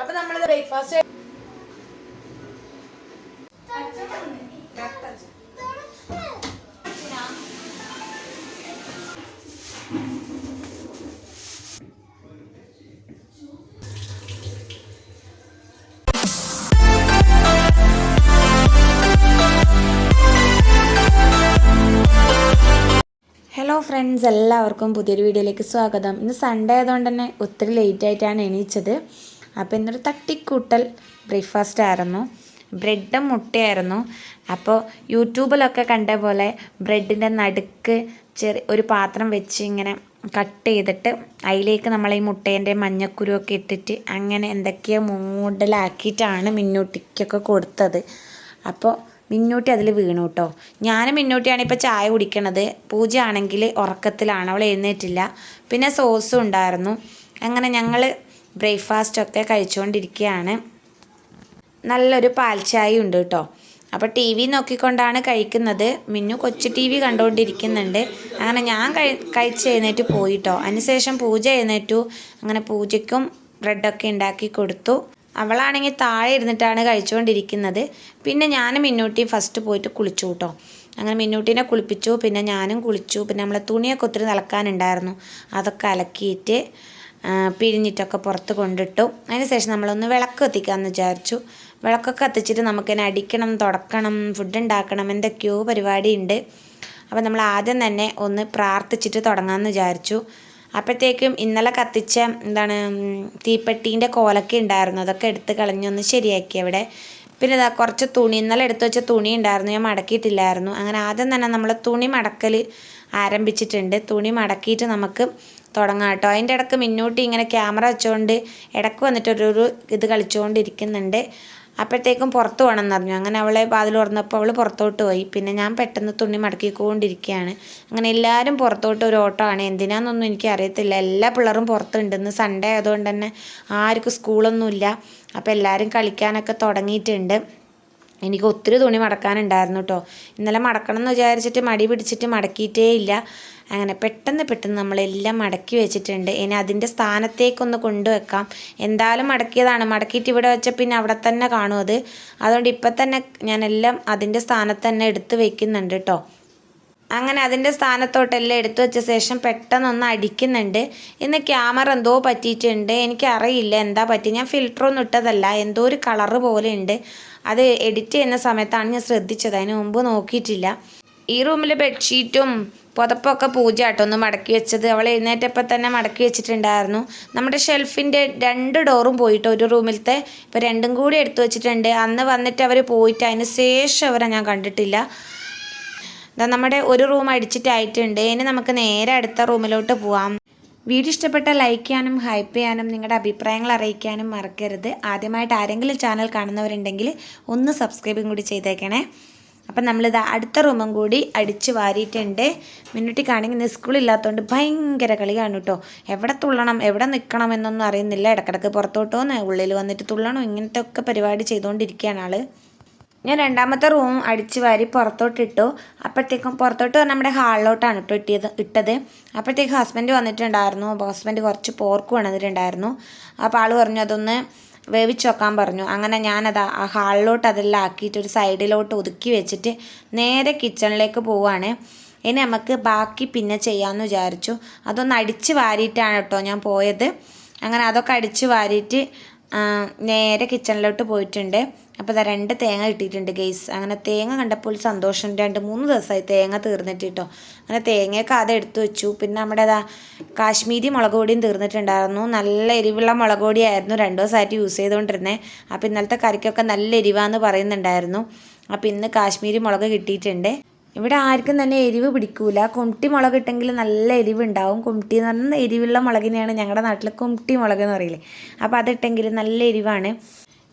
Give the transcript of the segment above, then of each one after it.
അപ്പൊ നമ്മൾ breakfast hello friends എല്ലാവർക്കും പുതിയൊരു വീഡിയോയിലേക്ക് സ്വാഗതം. ഇന്ന് സൺഡേ ആയതുകൊണ്ട് തന്നെ ഒത്തിരി ലേറ്റ് ആയിട്ടാണ് എണീച്ചത്. അപ്പോൾ ഇന്നൊരു തട്ടിക്കൂട്ടൽ ബ്രേക്ക്ഫാസ്റ്റ് ആയിരുന്നു. ബ്രെഡും മുട്ടയായിരുന്നു. അപ്പോൾ യൂട്യൂബിലൊക്കെ കണ്ട പോലെ ബ്രെഡിന്റെ നടുക്ക് ചെറിയ ഒരു പാത്രം വെച്ച് ഇങ്ങനെ കട്ട് ചെയ്തിട്ട് അതിലേക്ക് നമ്മൾ ഈ മുട്ടേന്റെ മഞ്ഞക്കുരുവൊക്കെ ഇട്ടിട്ട് അങ്ങനെ എന്തൊക്കെയോ മൂടലാക്കിയിട്ടാണ് മിന്നൂട്ടിക്കൊക്കെ കൊടുത്തത്. അപ്പോൾ മിന്നൂട്ടി അതിൽ വീണു കേട്ടോ ഞാനും മിന്നൂട്ടിയാണ് ഇപ്പോൾ ചായ കുടിക്കണത്. പൂജ ആണെങ്കിൽ ഉറക്കത്തിലാണ്. അവൾ എഴുന്നേറ്റില്ല. പിന്നെ സോസും ഉണ്ടായിരുന്നു. അങ്ങനെ ഞങ്ങൾ ബ്രേക്ക്ഫാസ്റ്റൊക്കെ കഴിച്ചുകൊണ്ടിരിക്കുകയാണ് നല്ലൊരു പാൽച്ചായ ചായ ഉണ്ട് കേട്ടോ. അപ്പോൾ ടി വി നോക്കിക്കൊണ്ടാണ് കഴിക്കുന്നത്. മിന്നു കൊച്ചു ടി വി കണ്ടുകൊണ്ടിരിക്കുന്നുണ്ട് അങ്ങനെ ഞാൻ കഴി കഴിച്ച് എഴുന്നേറ്റ് പോയിട്ടോ. അതിനുശേഷം പൂജ എഴുന്നേറ്റു. അങ്ങനെ പൂജയ്ക്കും ബ്രെഡൊക്കെ ഉണ്ടാക്കി കൊടുത്തു. അവളാണെങ്കിൽ താഴെ ഇരുന്നിട്ടാണ് കഴിച്ചുകൊണ്ടിരിക്കുന്നത് പിന്നെ ഞാനും മിന്നൂട്ടി ഫസ്റ്റ് പോയിട്ട് കുളിച്ചു കേട്ടോ. അങ്ങനെ മിന്നൂട്ടിനെ കുളിപ്പിച്ചു. പിന്നെ ഞാനും കുളിച്ചു. പിന്നെ നമ്മളെ തുണിയൊക്കെ ഒത്തിരി അലക്കാനുണ്ടായിരുന്നു അതൊക്കെ അലക്കിയിട്ട് ആ, പിഴിഞ്ഞിട്ടൊക്കെ പുറത്ത് കൊണ്ടിട്ടു. അതിന് ശേഷം നമ്മളൊന്ന് വിളക്ക് കത്തിക്കാമെന്ന് വിചാരിച്ചു. വിളക്കൊക്കെ കത്തിച്ചിട്ട് നമുക്കിനെ അടിക്കണം തുടക്കണം ഫുഡ് ഉണ്ടാക്കണം എന്തൊക്കെയോ പരിപാടി ഉണ്ട് അപ്പോൾ നമ്മൾ ആദ്യം തന്നെ ഒന്ന് പ്രാർത്ഥിച്ചിട്ട് തുടങ്ങാമെന്ന് വിചാരിച്ചു. അപ്പോഴത്തേക്കും ഇന്നലെ കത്തിച്ച എന്താണ് തീപ്പെട്ടീന്റെ കോലൊക്കെ ഉണ്ടായിരുന്നു. അതൊക്കെ എടുത്ത് കളഞ്ഞൊന്ന് ശരിയാക്കി അവിടെ. പിന്നെ ഇതാ കുറച്ച് തുണി ഇന്നലെ എടുത്തു വെച്ച തുണി ഉണ്ടായിരുന്നു. ഞാൻ മടക്കിയിട്ടില്ലായിരുന്നു. അങ്ങനെ ആദ്യം തന്നെ നമ്മൾ തുണി മടക്കൽ ആരംഭിച്ചിട്ടുണ്ട്. തുണി മടക്കിയിട്ട് നമുക്ക് തുടങ്ങാം കേട്ടോ. അതിന്റെ ഇടയ്ക്ക് മുന്നോട്ട് ഇങ്ങനെ ക്യാമറ വെച്ചുകൊണ്ട് ഇടയ്ക്ക് വന്നിട്ട് ഒരു ഒരു ഇത് കളിച്ചുകൊണ്ടിരിക്കുന്നുണ്ട് അപ്പോഴത്തേക്കും പുറത്ത് പോകണം പറഞ്ഞു. അങ്ങനെ അവളെ വാതിൽ തുറന്നപ്പോൾ അവൾ പുറത്തോട്ട് പോയി. പിന്നെ ഞാൻ പെട്ടെന്ന് തുണി മടക്കിക്കൊണ്ടിരിക്കുകയാണ്. അങ്ങനെ എല്ലാവരും പുറത്തോട്ട് ഒരു ഓട്ടമാണ് എന്തിനാന്നൊന്നും എനിക്ക് അറിയത്തില്ല. എല്ലാ പിള്ളേരും പുറത്തുണ്ടെന്ന്. സൺഡേ ആയതുകൊണ്ട് തന്നെ ആർക്കും സ്കൂളൊന്നുമില്ല. അപ്പോൾ എല്ലാവരും കളിക്കാനൊക്കെ തുടങ്ങിയിട്ടുണ്ട്. എനിക്ക് ഒത്തിരി തുണി മടക്കാനുണ്ടായിരുന്നു കേട്ടോ ഇന്നലെ മടക്കണം എന്ന് വിചാരിച്ചിട്ട് മടി പിടിച്ചിട്ട് മടക്കിയിട്ടേ ഇല്ല. അങ്ങനെ പെട്ടെന്ന് പെട്ടെന്ന് നമ്മളെല്ലാം മടക്കി വെച്ചിട്ടുണ്ട്. ഇനി അതിന്റെ സ്ഥാനത്തേക്കൊന്ന് കൊണ്ടുവെക്കാം. എന്തായാലും മടക്കിയതാണ്. മടക്കിയിട്ട് ഇവിടെ വെച്ച പിന്നെ അവിടെ തന്നെ കാണും അത്. അതുകൊണ്ട് ഇപ്പം തന്നെ ഞാനെല്ലാം അതിന്റെ സ്ഥാനത്ത് തന്നെ എടുത്ത് വെക്കുന്നുണ്ട് കേട്ടോ അങ്ങനെ അതിന്റെ സ്ഥാനത്തോട്ടെല്ലാം എടുത്തു വെച്ച ശേഷം പെട്ടെന്നൊന്ന് അടിക്കുന്നുണ്ട്. ഇന്ന് ക്യാമറ എന്തോ പറ്റിയിട്ടുണ്ട്. എനിക്കറിയില്ല എന്താ പറ്റി ഞാൻ ഫിൽറ്ററൊന്നും ഇട്ടതല്ല. എന്തോ ഒരു കളറ് പോലെ ഉണ്ട്. അത് എഡിറ്റ് ചെയ്യുന്ന സമയത്താണ് ഞാൻ ശ്രദ്ധിച്ചത്. അതിന് മുമ്പ് നോക്കിയിട്ടില്ല. ഈ റൂമിൽ ബെഡ്ഷീറ്റും പുതപ്പൊക്കെ പൂജ ആട്ടോ ഒന്ന് മടക്കി വെച്ചത്. അവൾ എഴുന്നേറ്റപ്പോൾ തന്നെ മടക്കി വെച്ചിട്ടുണ്ടായിരുന്നു. നമ്മുടെ ഷെൽഫിന്റെ രണ്ട് ഡോറും പോയിട്ട് ഒരു റൂമിലത്തെ ഇപ്പോൾ രണ്ടും കൂടി എടുത്തു വെച്ചിട്ടുണ്ട്. അന്ന് വന്നിട്ട് അവർ പോയിട്ട് അതിന് ശേഷം അവരെ ഞാൻ കണ്ടിട്ടില്ല. ദാ നമ്മുടെ ഒരു റൂം അടിച്ചിട്ടായിട്ടുണ്ട്. ഇനി നമുക്ക് നേരെ അടുത്ത റൂമിലോട്ട് പോവാം. വീഡിയോ ഇഷ്ടപ്പെട്ട ലൈക്ക് ചെയ്യാനും ഹൈപ്പ് ചെയ്യാനും നിങ്ങളുടെ അഭിപ്രായങ്ങൾ അറിയിക്കാനും മറക്കരുത്. ആദ്യമായിട്ട് ആരെങ്കിലും ചാനൽ കാണുന്നവരുണ്ടെങ്കിൽ ഒന്ന് സബ്സ്ക്രൈബും കൂടി ചെയ്തേക്കണേ. അപ്പം നമ്മളിത് അടുത്ത റൂമും കൂടി അടിച്ച് വാരിയിട്ടുണ്ട്. മിന്നുട്ടിക്കാണെങ്കിൽ ഇന്ന് സ്കൂളില്ലാത്തതുകൊണ്ട് ഭയങ്കര കളിയാണ് കേട്ടോ എവിടെ തുള്ളണം എവിടെ നിൽക്കണം എന്നൊന്നും അറിയുന്നില്ല. ഇടക്കിടക്ക് പുറത്തോട്ടോന്ന് ഉള്ളിൽ വന്നിട്ട് തുള്ളണം. ഇങ്ങനത്തെ ഒക്കെ പരിപാടി ചെയ്തുകൊണ്ടിരിക്കുകയാണ് ആൾ. ഞാൻ രണ്ടാമത്തെ റൂം അടിച്ച് വാരി പുറത്തോട്ടിട്ടു. അപ്പോഴത്തേക്കും പുറത്തോട്ട് നമ്മുടെ ഹാളിലോട്ടാണ് ഇട്ടോ ഇട്ടിയത് ഇട്ടത്. അപ്പോഴത്തേക്കും ഹസ്ബൻഡ് വന്നിട്ടുണ്ടായിരുന്നു. ഹസ്ബൻഡ് കുറച്ച് പോർക്ക് കൊണ്ടുവന്നിട്ടുണ്ടായിരുന്നു അപ്പോൾ ആൾ പറഞ്ഞു അതൊന്ന് വേവിച്ച് വെക്കാൻ പറഞ്ഞു. അങ്ങനെ ഞാനത് ആ ഹാളിലോട്ട് അതെല്ലാം ആക്കിയിട്ട് ഒരു സൈഡിലോട്ട് ഒതുക്കി വെച്ചിട്ട് നേരെ കിച്ചണിലേക്ക് പോവാണ്. ഇനി നമുക്ക് ബാക്കി പിന്നെ ചെയ്യാമെന്ന് വിചാരിച്ചു. അതൊന്ന് അടിച്ച് വാരിയിട്ടാണ് കേട്ടോ ഞാൻ പോയത്. അങ്ങനെ അതൊക്കെ അടിച്ച് വാരിയിട്ട് നേരെ കിച്ചണിലോട്ട് പോയിട്ടുണ്ട്. അപ്പോൾ ഇതാ രണ്ട് തേങ്ങ കിട്ടിയിട്ടുണ്ട് ഗെയ്സ് അങ്ങനെ തേങ്ങ കണ്ടപ്പോൾ സന്തോഷം. രണ്ട് മൂന്ന് ദിവസമായി തേങ്ങ തീർന്നിട്ട് കേട്ടോ അങ്ങനെ തേങ്ങയൊക്കെ അത് എടുത്തു വെച്ചു. പിന്നെ നമ്മുടെ ഇതാ കാശ്മീരി മുളക് പൊടിയും തീർന്നിട്ടുണ്ടായിരുന്നു. നല്ല എരിവുള്ള മുളക് പൊടിയായിരുന്നു രണ്ട് ദിവസമായിട്ട് യൂസ് ചെയ്തുകൊണ്ടിരുന്നത് അപ്പോൾ ഇന്നലത്തെ കറിക്കൊക്കെ നല്ല എരിവാന്ന് പറയുന്നുണ്ടായിരുന്നു. അപ്പോൾ ഇന്ന് കാശ്മീരി മുളക് കിട്ടിയിട്ടുണ്ട്. ഇവിടെ ആർക്കും തന്നെ എരിവ് പിടിക്കൂല. കുമിട്ടി മുളക് ഇട്ടെങ്കിൽ നല്ല എരിവുണ്ടാവും. കുമിട്ടി എന്ന് പറഞ്ഞാൽ എരിവുള്ള മുളകിനെയാണ് ഞങ്ങളുടെ നാട്ടിൽ കുമിട്ടി മുളക് എന്ന് പറയില്ലേ അപ്പോൾ അതിട്ടെങ്കിൽ നല്ല എരിവാണ്.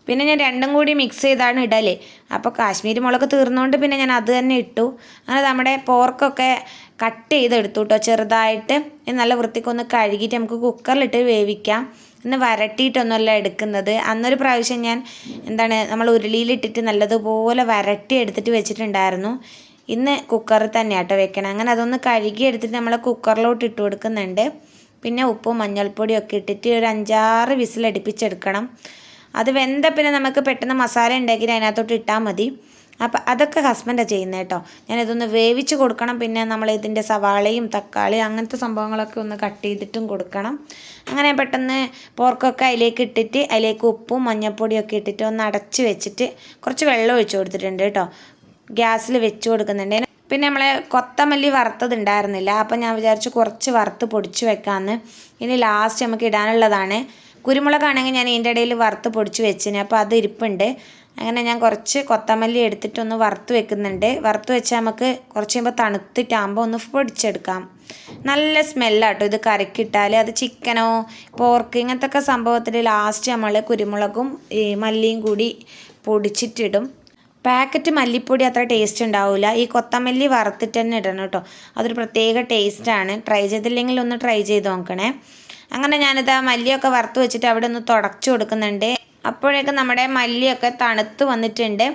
പിന്നെ ഞാൻ രണ്ടും കൂടി മിക്സ് ചെയ്താണ് ഇടൽ. അപ്പോൾ കാശ്മീരി മുളക് തീർന്നുകൊണ്ട് പിന്നെ ഞാൻ അത് തന്നെ ഇട്ടു. അങ്ങനെ നമ്മുടെ പോർക്കൊക്കെ കട്ട് ചെയ്തെടുത്തു കേട്ടോ ചെറുതായിട്ട് നല്ല വൃത്തിക്കൊന്ന് കഴുകിയിട്ട് നമുക്ക് കുക്കറിലിട്ട് വേവിക്കാം. ഇന്ന് വരട്ടിയിട്ടൊന്നുമല്ല എടുക്കുന്നത്. അന്നൊരു പ്രാവശ്യം ഞാൻ എന്താണ് നമ്മൾ ഉരുളിയിലിട്ടിട്ട് നല്ലതുപോലെ വരട്ടി എടുത്തിട്ട് വെച്ചിട്ടുണ്ടായിരുന്നു. ഇന്ന് കുക്കറിൽ തന്നെ ആട്ടോ വെക്കണം. അങ്ങനെ അതൊന്ന് കഴുകി എടുത്തിട്ട് നമ്മൾ കുക്കറിലോട്ട് ഇട്ട് കൊടുക്കുന്നുണ്ട്. പിന്നെ ഉപ്പും മഞ്ഞൾപ്പൊടിയും ഒക്കെ ഇട്ടിട്ട് ഒരു അഞ്ചാറ് വിസിലടുപ്പിച്ചെടുക്കണം അത് വെന്ത പിന്നെ നമുക്ക് പെട്ടെന്ന് മസാല ഉണ്ടാക്കി അതിനകത്തോട്ട് ഇട്ടാൽ മതി. അപ്പം അതൊക്കെ ഹസ്ബൻഡാണ് ചെയ്യുന്നത് കേട്ടോ ഞാനിതൊന്ന് വേവിച്ച് കൊടുക്കണം. പിന്നെ നമ്മൾ ഇതിന്റെ സവാളയും തക്കാളിയും അങ്ങനത്തെ സംഭവങ്ങളൊക്കെ ഒന്ന് കട്ട് ചെയ്തിട്ടും കൊടുക്കണം. അങ്ങനെ പെട്ടെന്ന് പോർക്കൊക്കെ അതിലേക്ക് ഇട്ടിട്ട് അതിലേക്ക് ഉപ്പും മഞ്ഞൾപ്പൊടിയൊക്കെ ഇട്ടിട്ട് ഒന്ന് അടച്ച് വെച്ചിട്ട് കുറച്ച് വെള്ളം ഒഴിച്ച് കൊടുത്തിട്ടുണ്ട് കേട്ടോ ഗ്യാസിൽ വെച്ച് കൊടുക്കുന്നുണ്ട്. പിന്നെ നമ്മളെ കൊത്തമല്ലി വറുത്തതുണ്ടായിരുന്നില്ല. അപ്പം ഞാൻ വിചാരിച്ചു കുറച്ച് വറുത്ത് പൊടിച്ച് വെക്കാമെന്ന് ഇനി ലാസ്റ്റ് നമുക്ക് ഇടാനുള്ളതാണ്. കുരുമുളകാണെങ്കിൽ ഞാൻ ഇതിന്റെ ഇടയിൽ വറുത്ത് പൊടിച്ച് വെച്ചിന്. അപ്പോൾ അത് ഇരിപ്പുണ്ട്. അങ്ങനെ ഞാൻ കുറച്ച് കൊത്തമല്ലി എടുത്തിട്ടൊന്ന് വറുത്ത് വെക്കുന്നുണ്ട്. വറുത്ത് വെച്ചാൽ നമുക്ക് കുറച്ച് കഴിയുമ്പോൾ തണുത്തിട്ടാകുമ്പോൾ ഒന്ന് പൊടിച്ചെടുക്കാം. നല്ല സ്മെല്ലാട്ടോ ഇത് കറിക്കിട്ടാൽ അത് ചിക്കനോ പോർക്ക് ഇങ്ങനത്തെ ഒക്കെ സംഭവത്തിൽ ലാസ്റ്റ് നമ്മൾ കുരുമുളകും മല്ലിയും കൂടി പൊടിച്ചിട്ടിടും. പാക്കറ്റ് മല്ലിപ്പൊടി അത്ര ടേസ്റ്റ് ഉണ്ടാവില്ല ഈ കൊത്തമല്ലി വറുത്തിട്ട് തന്നെ ഇടണം കേട്ടോ. അതൊരു പ്രത്യേക ടേസ്റ്റാണ് ട്രൈ ചെയ്തില്ലെങ്കിൽ ഒന്ന് ട്രൈ ചെയ്ത് നോക്കണേ. അങ്ങനെ ഞാനിത് ആ മല്ലിയൊക്കെ വറുത്ത് വെച്ചിട്ട് അവിടെ ഒന്ന് തുടച്ചു കൊടുക്കുന്നുണ്ട്. അപ്പോഴേക്കും നമ്മുടെ മല്ലിയൊക്കെ തണുത്ത് വന്നിട്ടുണ്ട്.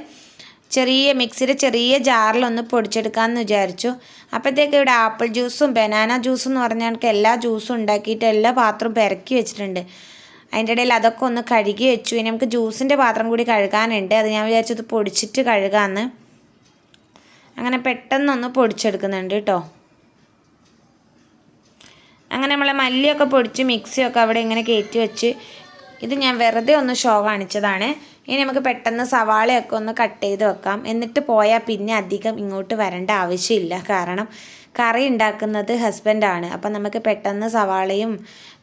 ചെറിയ മിക്സിയുടെ ചെറിയ ജാറിലൊന്ന് പൊടിച്ചെടുക്കാമെന്ന് വിചാരിച്ചു. അപ്പോഴത്തേക്ക് ഇവിടെ ആപ്പിൾ ജ്യൂസും ബനാന ജ്യൂസും എന്ന് പറഞ്ഞാൽ കണക്ക് എല്ലാ ജ്യൂസും ഉണ്ടാക്കിയിട്ട് എല്ലാ പാത്രവും പെരക്കി വെച്ചിട്ടുണ്ട്. അതിന്റെ ഇടയിൽ അതൊക്കെ ഒന്ന് കഴുകി വെച്ചു. ഇനി നമുക്ക് ജ്യൂസിന്റെ പാത്രം കൂടി കഴുകാനുണ്ട്. അത് ഞാൻ വിചാരിച്ചത് പൊടിച്ചിട്ട് കഴുകാമെന്ന് അങ്ങനെ പെട്ടെന്നൊന്ന് പൊടിച്ചെടുക്കുന്നുണ്ട് കേട്ടോ. അങ്ങനെ നമ്മളെ മല്ലിയൊക്കെ പൊടിച്ച് മിക്സിയൊക്കെ അവിടെ ഇങ്ങനെ കയറ്റി വെച്ച് ഇത് ഞാൻ വെറുതെ ഒന്ന് ഷോ കാണിച്ചതാണ്. ഇനി നമുക്ക് പെട്ടെന്ന് സവാളയൊക്കെ ഒന്ന് കട്ട് ചെയ്ത് വെക്കാം. എന്നിട്ട് പോയാൽ പിന്നെ അധികം ഇങ്ങോട്ട് വരേണ്ട ആവശ്യമില്ല. കാരണം കറി ഉണ്ടാക്കുന്നത് ഹസ്ബൻഡാണ് അപ്പം നമുക്ക് പെട്ടെന്ന് സവാളയും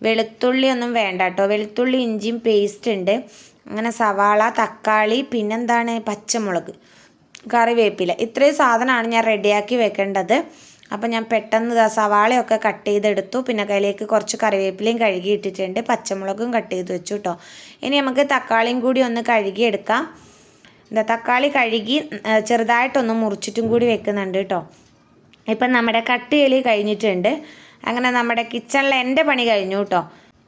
വെളുത്തുള്ളിയൊന്നും വേണ്ട കേട്ടോ വെളുത്തുള്ളി ഇഞ്ചിയും പേസ്റ്റ് ഉണ്ട്. അങ്ങനെ സവാള തക്കാളി പിന്നെന്താണ്? പച്ചമുളക്. കറിവേപ്പില ഇത്രയും സാധനമാണ് ഞാൻ റെഡിയാക്കി വെക്കേണ്ടത്. അപ്പം ഞാൻ പെട്ടെന്ന് സവാളയൊക്കെ കട്ട് ചെയ്തെടുത്തു. പിന്നെ കയ്യിലേക്ക് കുറച്ച് കറിവേപ്പിലയും കഴുകി ഇട്ടിട്ടുണ്ട്. പച്ചമുളകും കട്ട് ചെയ്ത് വെച്ചു കേട്ടോ ഇനി നമുക്ക് തക്കാളിയും കൂടി ഒന്ന് കഴുകിയെടുക്കാം. എന്താ തക്കാളി കഴുകി ചെറുതായിട്ടൊന്ന് മുറിച്ചിട്ടും കൂടി വെക്കുന്നുണ്ട് കേട്ടോ ഇപ്പം നമ്മുടെ കട്ടിയലി കഴിഞ്ഞിട്ടുണ്ട്. അങ്ങനെ നമ്മുടെ കിച്ചണിൽ എന്റെ പണി കഴിഞ്ഞു കേട്ടോ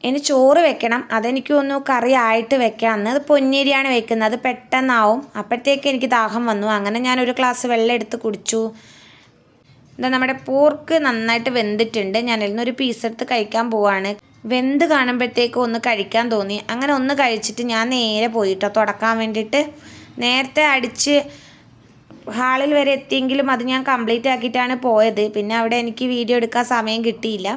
ഇനി ചോറ് വെക്കണം. അതെനിക്ക് തോന്നുന്നു കറി ആയിട്ട് വെക്കാമെന്ന് അത് പൊന്നിരിയാണ് വെക്കുന്നത്. അത് പെട്ടെന്നാവും. അപ്പോഴത്തേക്ക് എനിക്ക് ദാഹം വന്നു. അങ്ങനെ ഞാൻ ഒരു ഗ്ലാസ് വെള്ളം എടുത്ത് കുടിച്ചു. എന്താ നമ്മുടെ പോർക്ക് നന്നായിട്ട് വെന്തിട്ടുണ്ട്. ഞാൻ ഇതിൽ ഒരു പീസ് എടുത്ത് കഴിക്കാൻ പോവാണ്. വെന്ത് കാണുമ്പോഴത്തേക്കും ഒന്ന് കഴിക്കാൻ തോന്നി. അങ്ങനെ ഒന്ന് കഴിച്ചിട്ട് ഞാൻ നേരെ പോയിട്ടോ തുടക്കാൻ വേണ്ടിയിട്ട് നേരത്തെ അടിച്ച് ഹാളിൽ വരെ എത്തിയെങ്കിലും അത് ഞാൻ കംപ്ലീറ്റ് ആക്കിയിട്ടാണ് പോയത്. പിന്നെ അവിടെ എനിക്ക് വീഡിയോ എടുക്കാൻ സമയം കിട്ടിയില്ല.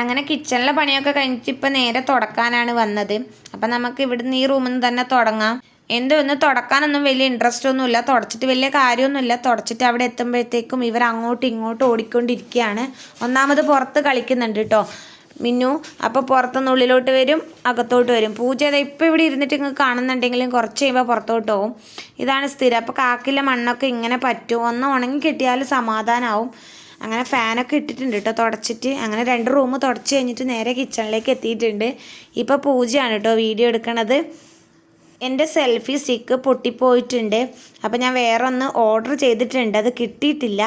അങ്ങനെ കിച്ചണിലെ പണിയൊക്കെ കഴിഞ്ഞിട്ട് ഇപ്പം നേരെ തുടക്കാനാണ് വന്നത്. അപ്പം നമുക്ക് ഇവിടുന്ന് ഈ റൂമിൽ നിന്ന് തന്നെ തുടങ്ങാം. എന്തോ ഒന്ന് തുടക്കാനൊന്നും വലിയ ഇൻട്രസ്റ്റ് ഒന്നുമില്ല തുടച്ചിട്ട് വലിയ കാര്യമൊന്നുമില്ല തുടച്ചിട്ട് അവിടെ എത്തുമ്പോഴത്തേക്കും ഇവർ അങ്ങോട്ടും ഇങ്ങോട്ടും ഓടിക്കൊണ്ടിരിക്കുകയാണ്. ഒന്നാമത് പുറത്ത് കളിക്കുന്നുണ്ട് കേട്ടോ മിന്നു അപ്പോൾ പുറത്തുനിന്ന് ഉള്ളിലോട്ട് വരും അകത്തോട്ട് വരും. പൂജ ഇതാ ഇപ്പോൾ ഇവിടെ ഇരുന്നിട്ട് ഇങ്ങ് കാണുന്നുണ്ടെങ്കിലും കുറച്ച് കഴിയുമ്പോൾ പുറത്തോട്ട് പോകും ഇതാണ് സ്ഥിരം. അപ്പോൾ കാക്കിലെ മണ്ണൊക്കെ ഇങ്ങനെ പറ്റും. ഒന്ന് ഉണങ്ങി കിട്ടിയാൽ സമാധാനമാവും അങ്ങനെ ഫാനൊക്കെ ഇട്ടിട്ടുണ്ട് കേട്ടോ തുടച്ചിട്ട്. അങ്ങനെ രണ്ട് റൂം തുടച്ച് കഴിഞ്ഞിട്ട് നേരെ കിച്ചണിലേക്ക് എത്തിയിട്ടുണ്ട്. ഇപ്പോൾ പൂജയാണ് കേട്ടോ വീഡിയോ എടുക്കണത്. എന്റെ സെൽഫി സ്റ്റിക്ക് പൊട്ടിപ്പോയിട്ടുണ്ട്. അപ്പോൾ ഞാൻ വേറെ ഒന്ന് ഓർഡർ ചെയ്തിട്ടുണ്ട്. അത് കിട്ടിയിട്ടില്ല.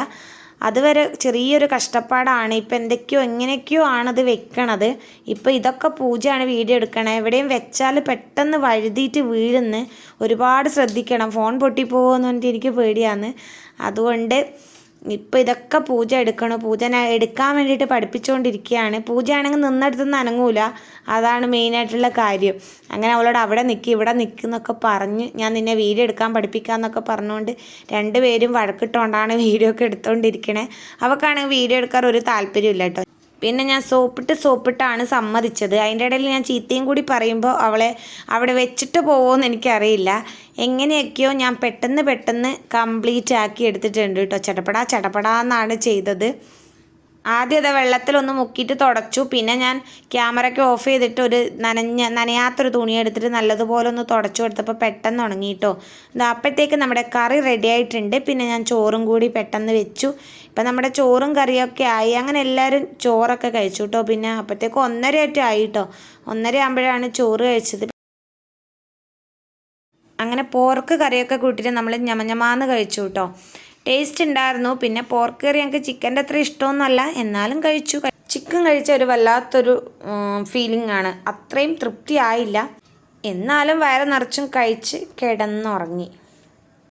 അതുവരെ ചെറിയൊരു കഷ്ടപ്പാടാണ്. ഇപ്പം എന്തൊക്കെയോ എങ്ങനെയൊക്കെയോ ആണത് വെക്കണത്. ഇപ്പോൾ ഇതൊക്കെ പൂജയാണ് വീഡിയോ എടുക്കണേ. എവിടെയും വെച്ചാൽ പെട്ടെന്ന് വഴുതിയിട്ട് വീഴുന്ന് ഒരുപാട് ശ്രദ്ധിക്കണം. ഫോൺ പൊട്ടിപ്പോകുമെന്ന് പറഞ്ഞിട്ട് എനിക്ക് പേടിയാണ്. അതുകൊണ്ട് ഇപ്പം ഇതൊക്കെ പൂജ എടുക്കണം? പൂജ എടുക്കാൻ വേണ്ടിയിട്ട് പഠിപ്പിച്ചുകൊണ്ടിരിക്കുകയാണ് പൂജയാണെങ്കിൽ നിന്നെടുത്തൊന്നും അനങ്ങൂല. അതാണ് മെയിനായിട്ടുള്ള കാര്യം. അങ്ങനെ അവളോട് അവിടെ നിൽക്കി ഇവിടെ നിൽക്കുന്നൊക്കെ പറഞ്ഞ് ഞാൻ നിന്നെ വീഡിയോ എടുക്കാൻ പഠിപ്പിക്കാമെന്നൊക്കെ പറഞ്ഞുകൊണ്ട് രണ്ടുപേരും വഴക്കിട്ടുകൊണ്ടാണ് വീഡിയോ ഒക്കെ എടുത്തുകൊണ്ടിരിക്കണേ അവൾക്കാണെങ്കിൽ വീഡിയോ എടുക്കാൻ ഒരു താല്പര്യമില്ല കേട്ടോ. പിന്നെ ഞാൻ സോപ്പിട്ട് സോപ്പിട്ടാണ് സമ്മതിച്ചത്. അതിന്റെ ഇടയിൽ ഞാൻ ചീത്തയും കൂടി പറയുമ്പോൾ അവളെ അവിടെ വെച്ചിട്ട് പോകുമെന്ന് എനിക്കറിയില്ല. എങ്ങനെയൊക്കെയോ ഞാൻ പെട്ടെന്ന് പെട്ടെന്ന് കംപ്ലീറ്റ് ആക്കി എടുത്തിട്ടുണ്ട് കേട്ടോ. ചടപടാ ചടപടാന്നാണ് ചെയ്തത്. ആദ്യം അത് വെള്ളത്തിലൊന്ന് മുക്കിയിട്ട് തുടച്ചു. പിന്നെ ഞാൻ ക്യാമറയ്ക്ക് ഓഫ് ചെയ്തിട്ട് ഒരു നനഞ്ഞ നനയാത്തൊരു തുണി എടുത്തിട്ട് നല്ലതുപോലെ ഒന്ന് തുടച്ചു കൊടുത്തപ്പോൾ പെട്ടെന്ന് ഉണങ്ങി കേട്ടോ അപ്പോഴത്തേക്ക് നമ്മുടെ കറി റെഡി ആയിട്ടുണ്ട്. പിന്നെ ഞാൻ ചോറും കൂടി പെട്ടെന്ന് വെച്ചു. ഇപ്പം നമ്മുടെ ചോറും കറിയൊക്കെ ആയി. അങ്ങനെ എല്ലാവരും ചോറൊക്കെ കഴിച്ചു കേട്ടോ പിന്നെ അപ്പോഴത്തേക്ക് ഒന്നരയായിട്ട് ആയി കേട്ടോ ഒന്നര ആകുമ്പോഴാണ് ചോറ് കഴിച്ചത്. അങ്ങനെ പോർക്ക് കറിയൊക്കെ കൂട്ടിയിട്ട് നമ്മൾ ഞമഞ്ഞമാന്ന് കഴിച്ചു കേട്ടോ ടേസ്റ്റ് ഉണ്ടായിരുന്നു. പിന്നെ പോർക്ക് കറി ഞങ്ങൾക്ക് ചിക്കന്റെ അത്ര ഇഷ്ടമൊന്നുമല്ല. എന്നാലും കഴിച്ചു. ചിക്കൻ കഴിച്ച ഒരു വല്ലാത്തൊരു ഫീലിംഗ് ആണ്. അത്രയും തൃപ്തി ആയില്ല എന്നാലും വയറ് നിറച്ചും കഴിച്ച് കിടന്നുറങ്ങി.